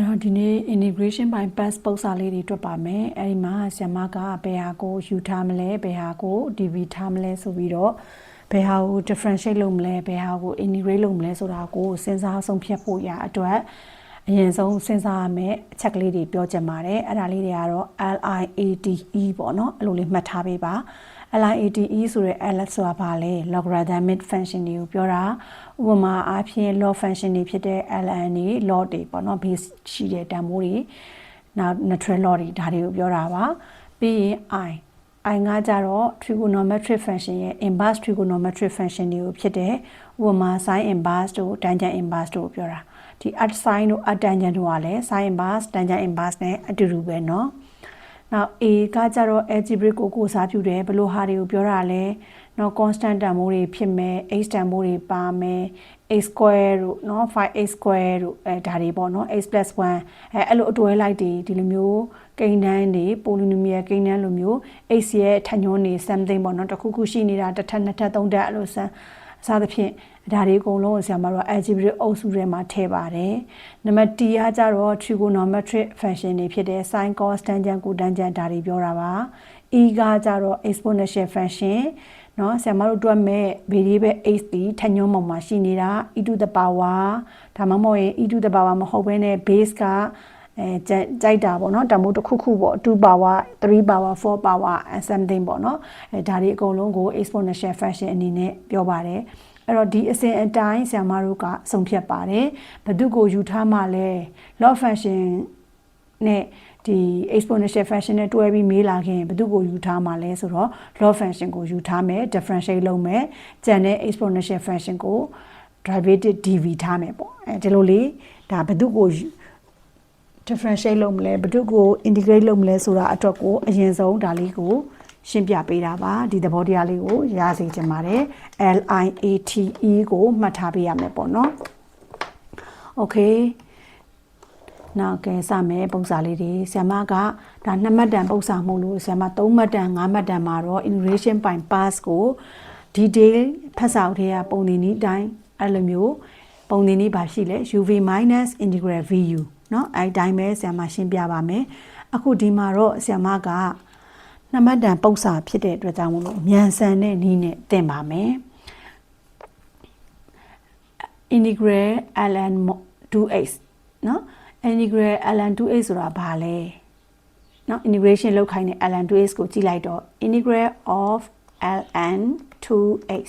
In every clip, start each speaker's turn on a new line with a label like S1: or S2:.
S1: အဲ့တော့ဒီနေ့ integration by pass ပုံစံလေးတွေတွက်ပါမယ်အဲ့ဒီမှာဆ iam ကဘယ်ဟာကိုယူထားမလဲဘယ်ဟာကို dv ထားမလဲဆိုပြီးတော့ဘယ်ဟာကို differentiate လုပ်မလဲဘယ်ဟာကို integrate လုပ်မလဲဆိုတာကိုစဉ်းစားဆုံးဖြတ်ဖို့ရအတွက် အရင်ဆုံးစဉ်းစားရမယ့်အချက်ကလေးတွေပြောချင်ပါတယ်အဲ့ဒါလေးတွေကတော့ LIATE ပေါ့နော်အဲ့လိုလေးမှတ်ထားပေးပါ LIATE ဆိုတဲ့ LS ဆိုတာဘာလဲ logarithmic function တွေကိုပြောတာဥပမာအားဖြင့် log function တွေဖြစ်တဲ့ ln တွေ log တွေပေါ့နော် base ရှိတဲ့တန်ဖိုးတွေနောက် natural log တွေဒါတွေကိုပြောတာပါပြီးရင် i i ကကြတော့ trigonometric function ရဲ့ inverse trigonometric function တွေကိုဖြစ်တဲ့ဥပမာ sin inverse တို့ tangent inverse တို့ပြောတာ ဒီ at sin တို့ at tangent တို့ကလည်း sin inverse tangent inverse နဲ့အတူတူပဲเนาะနောက် a ကကြတော့ algebraic ကိုကိုစားပြုတယ်ဘယ်လိုဟာတွေကိုပြောတာလဲနော် constant တန်ဖိုးတွေဖြစ်မယ် h တန်ဖိုးတွေပါမယ် a square တို့နော် 5a square တို့အဲဒါတွေပေါ့နော် h + 1အဲအဲ့လိုအတွဲလိုက်တွေဒီလိုမျိုးကိန်းတန်းတွေ polynomial ကိန်းတန်းလိုမျိုး h ရဲ့ထညွန်းနေ something ပေါ့နော်တစ်ခုခုရှိနေတာတစ်ထပ်နှစ်ထပ်သုံးထပ်အဲ့လိုစမ်း အစားသဖြင့်ဒါတွေအကုန်လုံးကိုဆရာမတို့ algebraic အုပ်စုထဲမှာထည့်ပါတယ်။နံပါတ် T ကကြတော့ trigonometric function တွေဖြစ်တဲ့ sin cos tangent cotangent ဒါတွေပြောတာပါ။ E ကကြတော့ exponential function เนาะဆရာမတို့တွက်မဲ့ variable h ဒီထညွန်းပေါ်မှာရှိနေတာ e to the power ဒါမှမဟုတ်ရင် e to the power မဟုတ်ဘဲနဲ့ base က အဲကြိုက်တာပေါ့နော်တမိုးတစ်ခုခုပေါ့2 power 3 power 4 power and something ပေါ့နော်အဲဒါတွေအကုန်လုံးကို exponential function အနေနဲ့ပြောပါတယ်အဲ့တော့ဒီအစဉ်အတိုင်းဆရာမတို့ကဆုံးဖြတ်ပါတယ်ဘယ်သူကိုယူထားမှလဲ log function နဲ့ဒီ exponential function နဲ့တွဲပြီးမေးလာခင်ဘယ်သူကိုယူထားမှာလဲဆိုတော့ log function ကိုယူထားမယ် differentiate လုပ်မယ်ကျန်တဲ့ exponential function ကို derivative dv ထားမယ်ပေါ့အဲဒီလိုလေးဒါဘယ်သူကို differentiate လုပ်မလဲဘယ်သူကို integrate လုပ်မလဲဆိုတာအတွက်ကိုအရင်ဆုံးဒါလေးကိုရှင်းပြပေးတာပါဒီသဘောတရားလေးကိုရစေချင်ပါတယ် LIATE ကိုမှတ်ထားပေးရမယ်ပေါ့နော် Okay နောက်ကဲစမယ်ပုံစံလေးတွေဆ iam ကဒါနှစ်မှတ်တန်ပုံစံမှုလို့ဆ iam 3မှတ်တန်5မှတ်တန်မှာတော့ integration by pass ကို detail ဖတ်စာအုပ်ထဲကပုံသင်နည်းအတိုင်းအဲ့လိုမျိုးပုံသင်နည်းပါရှိလဲ uv integral vu เนาะအဲ့တိုင်းပဲဆ iam ရှင်းပြပါမယ်အခုဒီမှာတော့ဆ iam ကနှစ်မှတ်တန်ပုံစံဖြစ်တဲ့အတွက်ကြောင့်မလို့မြန်ဆန်တဲ့နည်းနဲ့သင်ပါမယ် integral ln 2x เนาะ integral ln 2x ဆိုတာဘာလဲเนาะ integration လောက်ခိုင်းတဲ့ ln 2x ကိုကြည့်လိုက်တော့ integral of ln 2x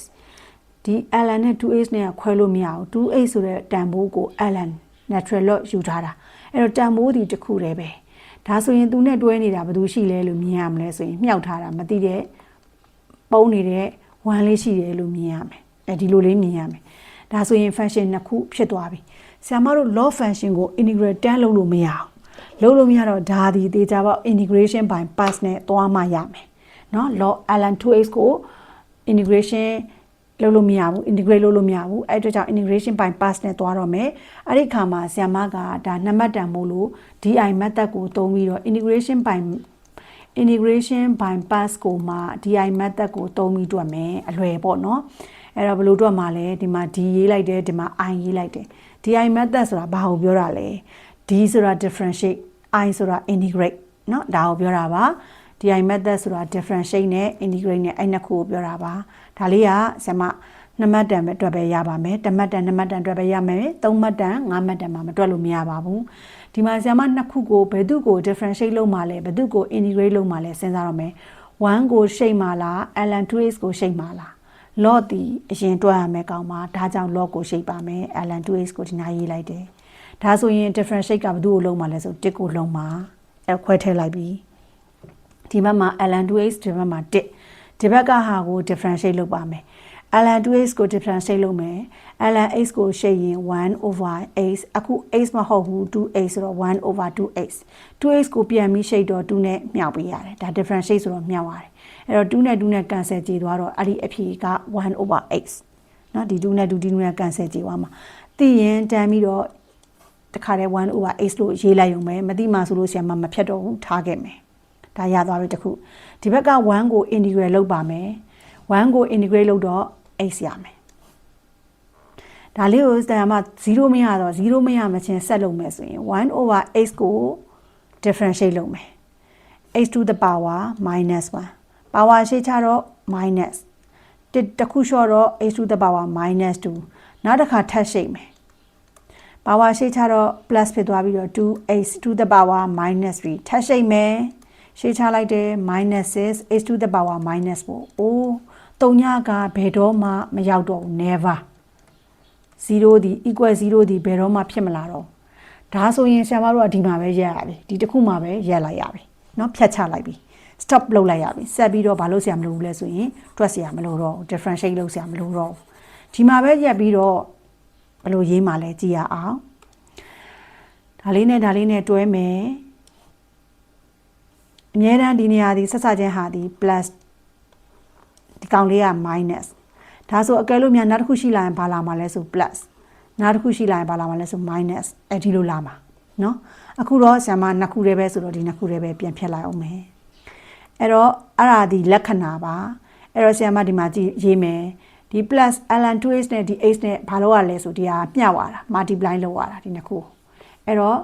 S1: ဒီ ln နဲ့ 2x နဲ့ခွဲလို့မရဘူး 2x ဆိုတဲ့တန်ဖိုးကို ln natural log ယူထားတာ အဲ့တော့တန်ဖိုးဒီတစ်ခုတည်းပဲဒါဆိုရင်သူနဲ့တွဲနေတာဘယ်သူရှိလဲလို့မြင်ရမလဲဆိုရင်မြှောက်ထားတာမသိတဲ့ပုံနေတဲ့1လေးရှိတယ်လို့မြင်ရမယ်အဲဒီလိုလေးမြင်ရမယ်ဒါဆိုရင် function နှစ်ခုဖြစ်သွားပြီဆရာမတို့ log function ကို integrate တန်းလုပ်လို့မရအောင်လုပ်လို့မရတော့ဒါဒီသေချာပေါက် integration by pass နဲ့သွားမှရမယ်เนาะ log ln 2x ကို integration လုပ်လို့မရဘူး integrate လုပ်လို့မရဘူးအဲ့အတွက်ကြောင့် integration by pass နဲ့သွားတော့မယ်အဲ့ဒီခါမှာဆရာမကဒါနှစ်မှတ်တန်မို့လို့ di method ကိုသုံးပြီးတော့ integration by integration by pass ကိုမှ di method ကိုသုံးပြီးတွက်မယ်အလွယ်ပေါ့နော်အဲ့တော့ဘယ်လိုတွက်မှာလဲဒီမှာ d ရေးလိုက်တယ်ဒီမှာ i ရေးလိုက်တယ် di method ဆိုတာဘာကိုပြောတာလဲ d ဆိုတာ differentiate i ဆိုတာ integrate เนาะဒါကိုပြောတာပါ di method ဆိုတာ differentiate နဲ့ integrate နဲ့အဲ့နှစ်ခုကိုပြောတာပါဒါလေးကဆရာမနှစ်မှတ်တန်ပဲတွက်ပဲရပါမယ်တစ်မှတ်တန်နှစ်မှတ်တန်တွက်ပဲရမယ်သုံးမှတ်တန်ငါးမှတ်တန်မှာမတွက်လို့မရပါဘူးဒီမှာဆရာမနှစ်ခုကိုဘယ်သူကို differentiate လုပ်မှာလဲဘယ်သူကို integrate လုပ်မှာလဲစဉ်းစားရမယ်1ကိုရှိတ်မှာလား ln 2x ကိုရှိတ်မှာလား log ဒီအရင်တွက်ရမယ်ကောင်းပါဒါကြောင့် log ကိုရှိတ်ပါမယ် ln 2x ကိုဒီနားရေးလိုက်တယ်ဒါဆိုရင် differentiate ကဘယ်သူ့ကိုလုံးမှာလဲဆို1ကိုလုံးမှာအဲခွဲထည့်လိုက်ပြီ ဒီဘက်မှာ ln 2x ဒီဘက်မှာ1ဒီဘက်ကဟာကို differentiate လုပ်ပါမယ် ln 2x ကို differentiate လုပ်မယ် ln x ကိုရှေ့ရင်1 over x အခု x မဟုတ်ဘူး 2x ဆိုတော့1 over 2x 2x ကိုပြန်ပြီးရှေ့တော့2နဲ့မြောက်ပေးရတယ်ဒါ differentiate ဆိုတော့မြောက်ရတယ်အဲ့တော့2နဲ့2နဲ့ cancel ကြေသွားတော့အဲ့ဒီအဖြေက1 over x เนาะဒီ2နဲ့2ဒီ2နဲ့ cancel ကြေသွားမှာသိရင်တန်းပြီးတော့တခါတည်း1 over x လို့ရေးလိုက်ရုံပဲမသိမှဆိုလို့ဆရာမမဖြတ်တော့ဘူးထားခဲ့မယ် ဒါရသွားပြီတခုဒီဘက်က1ကို integrate လုပ်ပါမယ်1ကို integrate လုပ်တော့ x ရမယ်ဒါလေးကိုဆရာမ0မရတော့0မရမချင်းဆက်လုပ်မယ်ဆိုရင်1 over x ကို differentiate လုပ်မယ် x to the power minus 1 power ရှိချတော့ minus တစ်တစ်ခုလျှော့တော့ x to the power minus 2နောက်တစ်ခါထပ်ရှိမယ် power ရှိချတော့ plus ဖြစ်သွားပြီးတော့ 2x to the power minus 3ထပ်ရှိမယ် ရှိချလိုက်တယ် minus 6 x to the power minus 4အိုးတုံညကဘယ်တော့မှမရောက်တော့ဘူး never 0ဒီ equal 0ဒီဘယ်တော့မှဖြစ်မလာတော့ဒါဆိုရင်ဆရာမတို့ကဒီမှာပဲရက်ရပြီဒီတစ်ခုမှာပဲရက်လိုက်ရပြီเนาะဖြတ်ချလိုက်ပြီ stop လုပ်လိုက်ရပြီဆက်ပြီးတော့ဘာလို့ဆရာမလုပ်ဘူးလဲဆိုရင်တွက်ဆရာမလို့တော့ differentiate လုပ်ဆရာမလို့တော့ဒီမှာပဲရက်ပြီးတော့ဘယ်လိုရေးမှလဲကြည့်ရအောင်ဒါလေးနဲ့ဒါလေးနဲ့တွဲမယ် အမြဲတမ်းဒီနေရာဒီဆက်စချင်းဟာဒီ plus ဒီကောင်လေးက minus ဒါဆိုအကယ်လို့များနောက်တစ်ခုရှိလာရင်ဘာလာမှာလဲဆို plus နောက်တစ်ခုရှိလာရင်ဘာလာမှာလဲဆို minus အဲဒီလိုလာမှာเนาะအခုတော့ဆရာမနှစ်ခုတည်းပဲဆိုတော့ဒီနှစ်ခုတည်းပဲပြန်ဖြတ်လိုက်အောင်မယ်အဲ့တော့အဲ့ဒါဒီလက္ခဏာပါအဲ့တော့ဆရာမဒီမှာကြည့်ရေးမယ်ဒီ plus ln 2h နဲ့ဒီ h နဲ့ဘာလို့ရလဲဆိုဒီဟာမျှသွားတာ multiply လုပ်ရတာဒီနှစ်ခုအဲ့တော့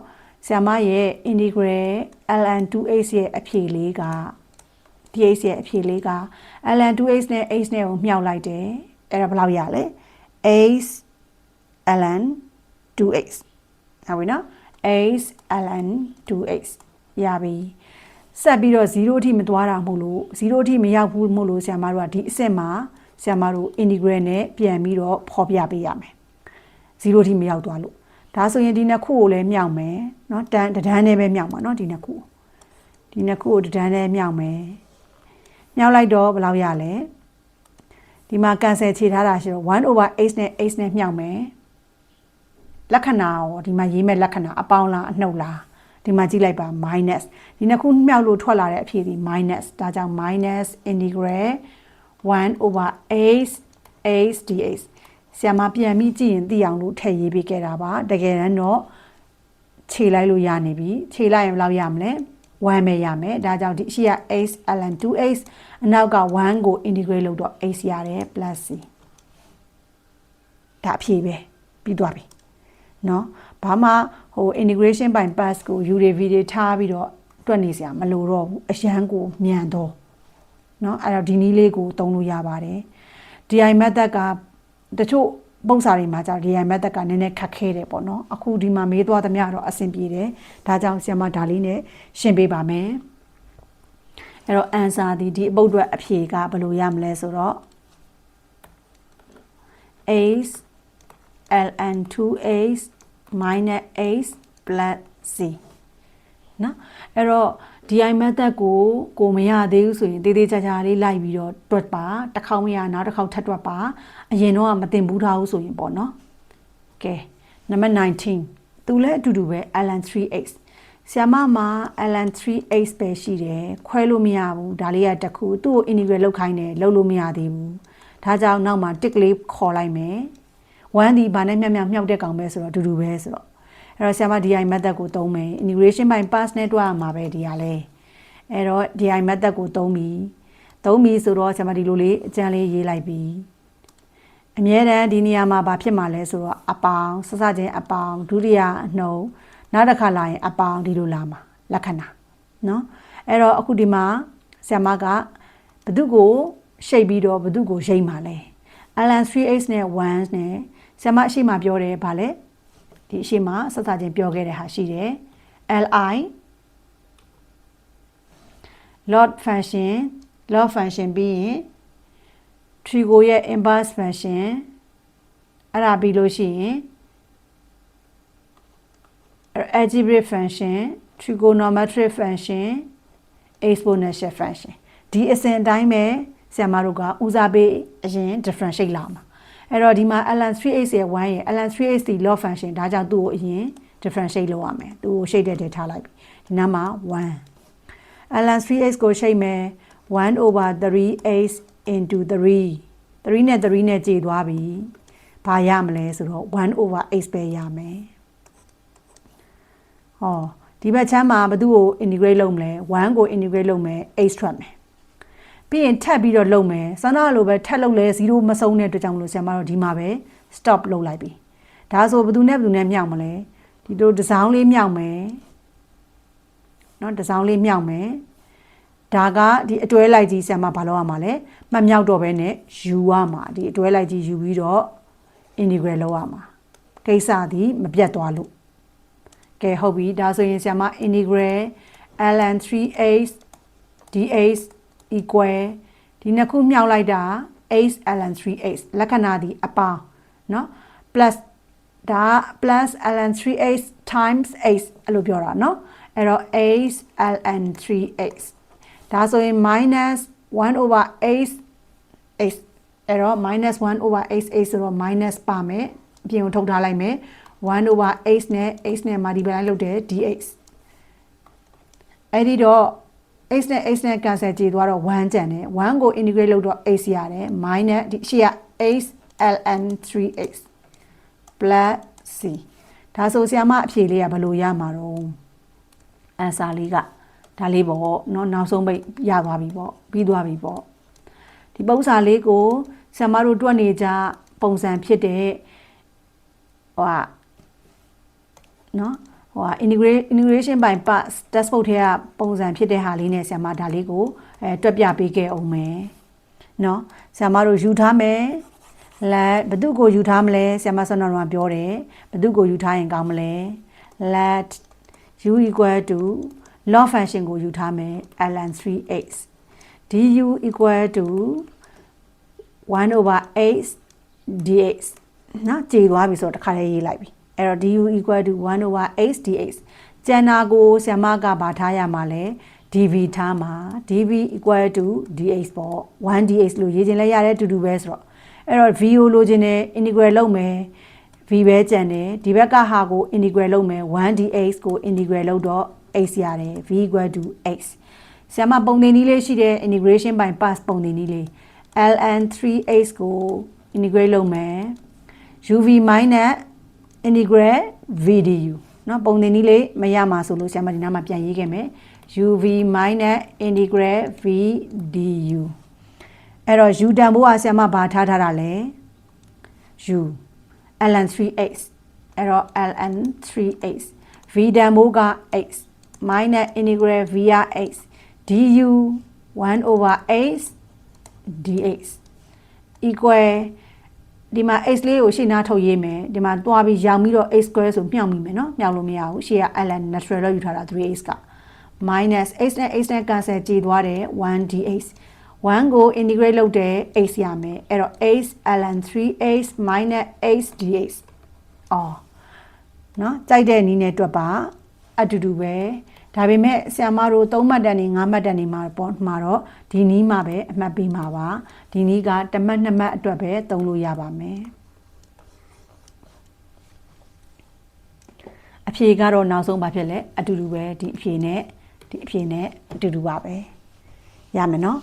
S1: ဆရာမရဲ့ integral ln 2h ရဲ့အဖြေလေးက dh ရဲ့အဖြေလေးက ln 2h နဲ့ h နဲ့ကိုမြှောက်လိုက်တယ်အဲ့ဒါဘယ်လောက်ရလဲ h ln 2h ဟုတ်ပြီနော် h ln 2h ရပြီဆက်ပြီးတော့0အထိမသွားတာမဟုတ်လို့0အထိမရောက်ဘူးမဟုတ်လို့ဆရာမတို့ကဒီအဆင့်မှာဆရာမတို့ integral နဲ့ပြန်ပြီးတော့ဖော်ပြပေးရမယ်0အထိမရောက်သွားလို့ ဒါဆိုရင်ဒီနှစ်ခုကိုလည်းမြောက်မယ်เนาะတန်းတန်းနဲ့ပဲမြောက်မှာเนาะဒီနှစ်ခုဒီနှစ်ခုကိုတန်းနဲ့မြောက်မယ်မြောက်လိုက်တော့ဘယ်လောက်ရလဲဒီမှာ cancel ခြေထားတာရှိတော့1 over h နဲ့ h နဲ့မြောက်မယ်လက္ခဏာရောဒီမှာရေးမဲ့လက္ခဏာအပေါင်းလားအနှုတ်လားဒီမှာကြည့်လိုက်ပါ minus ဒီနှစ်ခုမြောက်လို့ထွက်လာတဲ့အဖြေဒီ minus ဒါကြောင့် minus integral 1 over h h dh ဆရာမပြန်ပြီးကြည့်ရင်သိအောင်လို့ထည့်ရေးပေးခဲ့တာပါတကယ်တမ်းတော့ခြေလိုက်လို့ရနေပြီခြေလိုက်ရင်ဘယ်လောက်ရမလဲ1ပဲရမယ်ဒါကြောင့်ဒီရှိရ h ln 2h အနောက်က1ကို integrate လုပ်တော့ h ရတယ် plus c ဒါအဖြေပဲပြီးသွားပြီเนาะဘာမှဟို integration by pass ကို UDV တွေထားပြီးတော့တွက်နေစရာမလိုတော့ဘူးအရန်ကိုမြန်တော့เนาะအဲ့တော့ဒီနည်းလေးကိုသုံးလို့ရပါတယ် DI method က တချို့ပုံစာတွေမှာကြာ DI method ကနည်းနည်းခက်ခဲတယ်ပေါ့နော်အခုဒီမှာမေးသွားသမျှတော့အဆင်ပြေတယ်ဒါကြောင့်ဆရာမဒါလေးနဲ့ရှင်းပေးပါမယ်အဲ့တော့ answer ဒီဒီအပုတ်အတွက်အဖြေကဘယ်လိုရမလဲဆိုတော့ ace ln 2ace minus ace plus c နော်အဲ့တော့ DI method ကိုကိုမရသေးဘူးဆိုရင်တေးသေးချာချာလေးလိုက်ပြီးတော့တွက်ပါတစ်ခေါက်မရနောက်တစ်ခေါက်ထပ်တွက်ပါအရင်တော့မတင်ဘူးထားဘူးဆိုရင်ပေါ့နော်ကဲနံပါတ်19သူလည်းအတူတူပဲ ln 3x ဆ iam မှာ ln 3x ပဲရှိတယ်ခွဲလို့မရဘူးဒါလေးကတခုသူ့ကို integrate လုပ်ခိုင်းတယ်လုပ်လို့မရသေးဘူးဒါကြောင့်နောက်မှာ tick လေးခေါ်လိုက်မယ်1ဒီဘာနဲ့မြတ်မြတ်မြောက်တဲ့ကောင်ပဲဆိုတော့အတူတူပဲဆိုတော့ အဲ့တော့ဆရာမ DI method ကိုသုံးမယ် integration by pass နဲ့တွက်ရမှာပဲဒီဟာလဲအဲ့တော့ DI method ကိုသုံးပြီသုံးပြီဆိုတော့ဆရာမဒီလိုလေးအကျန်းလေးရေးလိုက်ပြီအမြဲတမ်းဒီနေရာမှာဘာဖြစ်မှာလဲဆိုတော့အပေါင်းစစချင်းအပေါင်းဒုတိယအနှုံနောက်တစ်ခါလာရင်အပေါင်းဒီလိုလာမှာလက္ခဏာเนาะအဲ့တော့အခုဒီမှာဆရာမကဘသူကိုရှိတ်ပြီးတော့ဘသူကိုရိမ့်မှာလဲ ln 3x နဲ့1နဲ့ဆရာမအရှိမပြောတယ်ဗာလဲ ဒီအရှိမဆက်စချင်းပြောခဲ့တဲ့ဟာရှိတယ် li log function log function ပြီးရင် trigo ရဲ့ inverse function အဲ့ဒါပြီးလို့ရှိရင် algebraic function trigonometric function exponential function ဒီအစဉ်အတိုင်းပဲဆရာမတို့ကဦးစားပေးအရင် differentiate လာမှာ အဲ့တော့ဒီမှာ ln 3x ရဲ့1ရဲ့ ln 3x ဒီ log function ဒါကြောင့်သူ့ကိုအရင် differentiate လုပ်ရမယ်သူ့ကို shade တဲ့ထားလိုက်ပြီဒီနားမှာ1 ln 3x ကို shade မယ်1 over 3x into 3 3နဲ့3နဲ့ကြေသွားပြီဘာရမလဲဆိုတော့1 over x ပဲရမယ်ဟောဒီဘက်ချမ်းမှာဘသူ့ကို integrate လုပ်မလဲ1ကို integrate လုပ်မယ် x ထွက်မယ် ပြီးရင်ထပ်ပြီးတော့လုပ်မယ်ဆန္ဒလိုပဲထပ်လုပ်လဲ0မဆုံးတဲ့အတွက်ကြောင့်မလို့ဆရာမတို့ဒီမှာပဲ stop လုပ်လိုက်ပြီဒါဆိုဘယ်သူနဲ့ဘယ်သူနဲ့မြောက်မလဲဒီလိုတစ်စောင်းလေးမြောက်မယ်เนาะတစ်စောင်းလေးမြောက်မယ်ဒါကဒီအတွဲလိုက်ကြီးဆရာမဘာလုပ်ရမှာလဲမမြောက်တော့ဘဲနဲ့ယူရမှာဒီအတွဲလိုက်ကြီးယူပြီးတော့ integrate လုပ်ရမှာကိစ္စသည်မပြတ်သွားလို့ကဲဟုတ်ပြီဒါဆိုရင်ဆရာမ integrate ln 3h dh equal ဒီနှစ်ခုမြောက်လိုက်တာ h ln 3h လက္ခဏာဒီအပေါင်းเนาะ plus ဒါ plus ln 3h times h အဲ့လိုပြောတာเนาะအဲ့တော့ h ln 3h ဒါဆိုရင် minus 1 over h h အဲ့တော့ minus 1 over h h ဆိုတော့ minus ပါမယ်အပြင်ကိုထုတ်ထားလိုက်မယ်1 over h နဲ့ h နဲ့ multiply လုပ်တယ် dh အဲ့ဒီတော့ x နဲ့ x နဲ့ cancel ကြေသွားတော့1ကျန်တယ်1ကို integrate လုပ်တော့ x ရတယ် minus ဒီရှေ့က x ln 3x plus c ဒါဆိုဆရာမအဖြေလေးကဘယ်လိုရမှာတော့ answer လေးကဒါလေးပေါ့เนาะနောက်ဆုံးပိတ်ရသွားပြီပေါ့ပြီးသွားပြီပေါ့ဒီပုံစံလေးကိုဆရာမတို့တွက်နေကြပုံစံဖြစ်တဲ့ဟိုဟာเนาะ ဟိုဟာ integrate integration by parts textbook ထဲကပုံစံဖြစ်တဲ့ဟာလေးနဲ့ဆရာမဒါလေးကိုအဲတွက်ပြပေးခဲ့အောင်မယ်เนาะဆရာမတို့ယူထားမယ်လက်ဘသူကိုယူထားမလဲဆရာမဆွမ်းတော်ကပြောတယ်ဘသူကိုယူထားရင်ကောင်းမလဲ let u equal to log function ကိုယူထားမယ် ln 3x du equal to 1 over x dx နော်ကြေသွားပြီဆိုတော့တစ်ခါလေးရေးလိုက်ပြီ အဲ့တော့ du equal to 1 over x dx ကျန်တာကိုဆ iam ကဘာထားရမှာလဲ dv ထားမှာ dv equal to dx ပေါ့ 1dx လို့ရေးခြင်းလဲရတဲ့အတူတူပဲဆိုတော့အဲ့တော့ v ကိုလိုချင်တယ် integral လုပ်မယ် v ပဲကျန်တယ်ဒီဘက်ကဟာကို integral လုပ်မယ် 1dx ကို integral လုပ်တော့ x ရတယ် v equal to x ဆရာမပုံသင်နည်းလေးရှိတဲ့ integration by parts ပုံသင်နည်းလေး ln 3x ကို integrate လုပ်မယ် uv minus integral vdu เนาะပုံသင်နည်းလေးမရမှာဆိုလို့ဆရာမဒီနားမှာပြန်ရေးခဲ့မယ် uv minus integral vdu အဲ့တော့ u တန်ဖိုးကဆရာမဘာထားထားတာလဲ u ln 3x အဲ့တော့ ln 3x v တန်ဖိုးက x minus integral v ရ x du 1 over x dx equal ဒီမှာ x လေးကိုရှေ့နားထုတ်ရေးမယ်ဒီမှာတွားပြီးရောင်ပြီးတော့ x square ဆိုမြောက်မိမယ်နော်မြောက်လို့မရဘူးရှေ့က ln natural လောက်ယူထားတာ 3x က minus x နဲ့ x နဲ့ cancel ကြေသွားတယ် 1dx 1ကို integrate လုပ်တယ် x ရမယ်အဲ့တော့ x ln 3x minus x dx အော်နော်ကြိုက်တဲ့နည်းနဲ့တွက်ပါ အတူတူပဲဒါပေမဲ့ဆ iam မတို့3မှတ်တန်နေ5မှတ်တန်နေမှာပေါ့မှာတော့ဒီနီးမှာပဲအမှတ်ပေးမှာပါဒီနီးကတစ်မှတ်နှစ်မှတ်အတွက်ပဲသုံးလို့ရပါမယ်အဖြေကတော့နောက်ဆုံးဘာဖြစ်လဲအတူတူပဲဒီအဖြေနဲ့ဒီအဖြေနဲ့အတူတူပါပဲရမယ်နော်